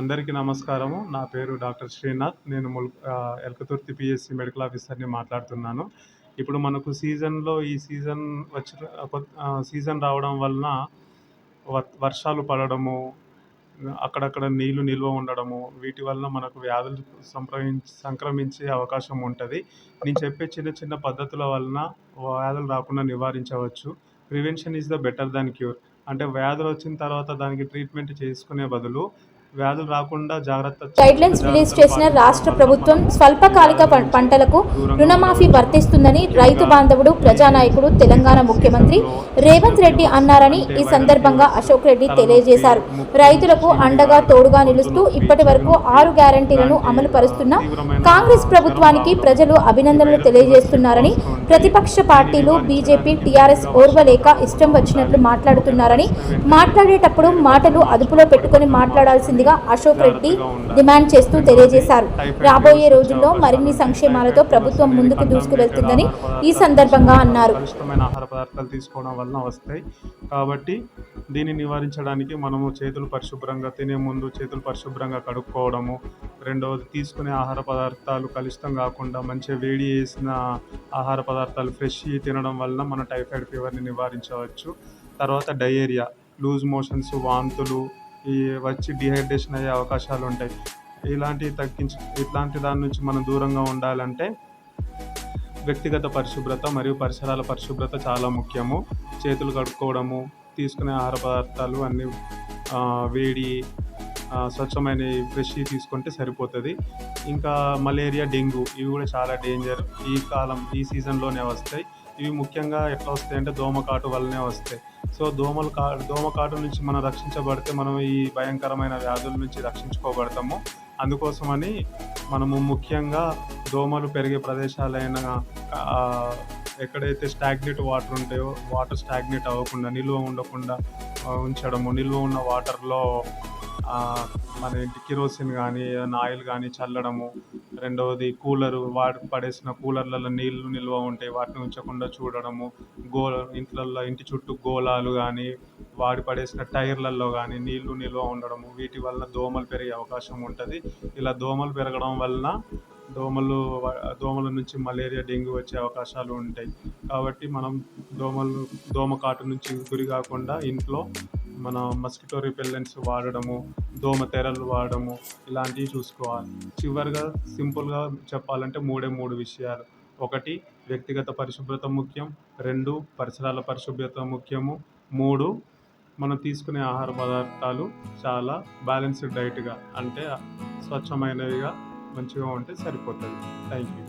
అందరికీ నమస్కారము. నా పేరు డాక్టర్ శ్రీనాథ్. నేను ముల్ ఎల్కతుర్తి పిఎస్సి మెడికల్ ఆఫీసర్ని మాట్లాడుతున్నాను. ఇప్పుడు మనకు సీజన్లో ఈ సీజన్ వచ్చిన సీజన్ రావడం వలన వర్షాలు పడడము అక్కడక్కడ నీళ్ళు నిల్వ ఉండడము వీటి వలన మనకు వ్యాధులు సంప్రమించి సంక్రమించే అవకాశం ఉంటుంది. నేను చెప్పే చిన్న చిన్న పద్ధతుల వలన వ్యాధులు రాకుండా నివారించవచ్చు. Prevention is the better than cure. అంటే వ్యాధులు వచ్చిన తర్వాత దానికి ట్రీట్మెంట్ చేసుకునే బదులు వ్యాధులు రాకుండా జాగ్రత్త గైడ్లైన్స్ రిలీజ్ చేసిన రాష్ట్ర ప్రభుత్వం స్వల్పకాలిక పంటలకు రుణమాఫీ వర్తిస్తుందని రైతు బాంధవుడు ప్రజానాయకుడు తెలంగాణ ముఖ్యమంత్రి రేవంత్ రెడ్డి అన్నారని ఈ సందర్భంగా అశోక్ రెడ్డి తెలియజేశారు. రైతులకు అండగా తోడుగా నిలుస్తూ ఇప్పటి వరకు ఆరు గ్యారంటీలను అమలు పరుస్తున్న కాంగ్రెస్ ప్రభుత్వానికి ప్రజలు అభినందనలు తెలియజేస్తున్నారని ప్రతిపక్ష పార్టీలు బీజేపీ టీఆర్ఎస్ ఓర్వలేక ఇష్టం వచ్చినట్లు మాట్లాడుతున్నారని మాట్లాడేటప్పుడు మాటలు అదుపులో పెట్టుకొని మాట్లాడాల్సిందిగా అశోక్ రెడ్డి డిమాండ్ చేస్తూ తెలియజేశారు. రాబోయే రోజుల్లో మరిన్ని సంక్షేమాలతో ప్రభుత్వం ముందుకు దూసుకువెళ్తుందని ఈ సందర్భంగా అన్నారు. ఆహార పదార్థాలు తీసుకోవడం వలన వస్తాయి. కాబట్టి దీన్ని నివారించడానికి మనము చేతులు పరిశుభ్రంగా తినే ముందు చేతులు పరిశుభ్రంగా కడుక్కోవడము రెండవది తీసుకునే ఆహార పదార్థాలు కలుషితం కాకుండా మంచిగా వేడి చేసిన ఆహార పదార్థాలు ఫ్రెష్ తినడం వలన మన టైఫాయిడ్ ఫీవర్ని నివారించవచ్చు. తర్వాత డయేరియా లూజ్ మోషన్స్ వాంతులు ఈ వచ్చి డిహైడ్రేషన్ అయ్యే అవకాశాలు ఉంటాయి. ఇలాంటివి తగ్గించి ఇట్లాంటి దాని నుంచి మనం దూరంగా ఉండాలంటే వ్యక్తిగత పరిశుభ్రత మరియు పరిసరాల పరిశుభ్రత చాలా ముఖ్యము. చేతులు కడుక్కోవడము తీసుకునే ఆహార పదార్థాలు అన్నీ వేడి స్వచ్ఛమైన ఫ్రెష్ తీసుకుంటే సరిపోతుంది. ఇంకా మలేరియా డెంగ్యూ ఇవి కూడా చాలా డేంజర్ ఈ కాలం ఈ సీజన్లోనే వస్తాయి. ఇవి ముఖ్యంగా ఎట్లా వస్తాయి అంటే దోమకాటు వల్లనే వస్తాయి. సో దోమలు కా దోమకాటు నుంచి మనం రక్షించబడితే మనం ఈ భయంకరమైన వ్యాధుల నుంచి రక్షించుకోబడతాము. అందుకోసమని మనము ముఖ్యంగా దోమలు పెరిగే ప్రదేశాలైన ఎక్కడైతే స్టాగ్నెట్ వాటర్ ఉంటాయో వాటర్ స్టాగ్నెట్ అవ్వకుండా నిల్వ ఉండకుండా ఉంచడము నిల్వ ఉన్న వాటర్లో మన ఇంటి కిరోసిన్ కానీ ఆయిల్ కానీ చల్లడము. రెండవది కూలరు వాడి పడేసిన కూలర్లలో నీళ్ళు నిల్వ ఉంటాయి వాటిని ఉంచకుండా చూడడము. గో ఇంట్లల్లో ఇంటి చుట్టూ గోళాలు కానీ వాడి పడేసిన టైర్లలో కానీ నీళ్ళు నిల్వ ఉండడము. వీటి వల్ల దోమలు పెరిగే అవకాశం ఉంటుంది. ఇలా దోమలు పెరగడం వలన దోమలు దోమల నుంచి మలేరియా డెంగ్యూ వచ్చే అవకాశాలు ఉంటాయి. కాబట్టి మనం దోమలు దోమ కాటు నుంచి గురి కాకుండా ఇంట్లో మన మస్కిటో రిపెల్లెంట్స్ వాడడము దోమ తెరలు వాడడము ఇలాంటివి చూసుకోవాలి. చివరిగా సింపుల్గా చెప్పాలంటే మూడే మూడు విషయాలు. ఒకటి వ్యక్తిగత పరిశుభ్రత ముఖ్యం. రెండు పరిసరాల పరిశుభ్రత ముఖ్యము. మూడు మనం తీసుకునే ఆహార పదార్థాలు చాలా బ్యాలెన్స్డ్ డైట్గా అంటే స్వచ్ఛమైనవిగా మంచిగా ఉంటే సరిపోతుంది. Thank you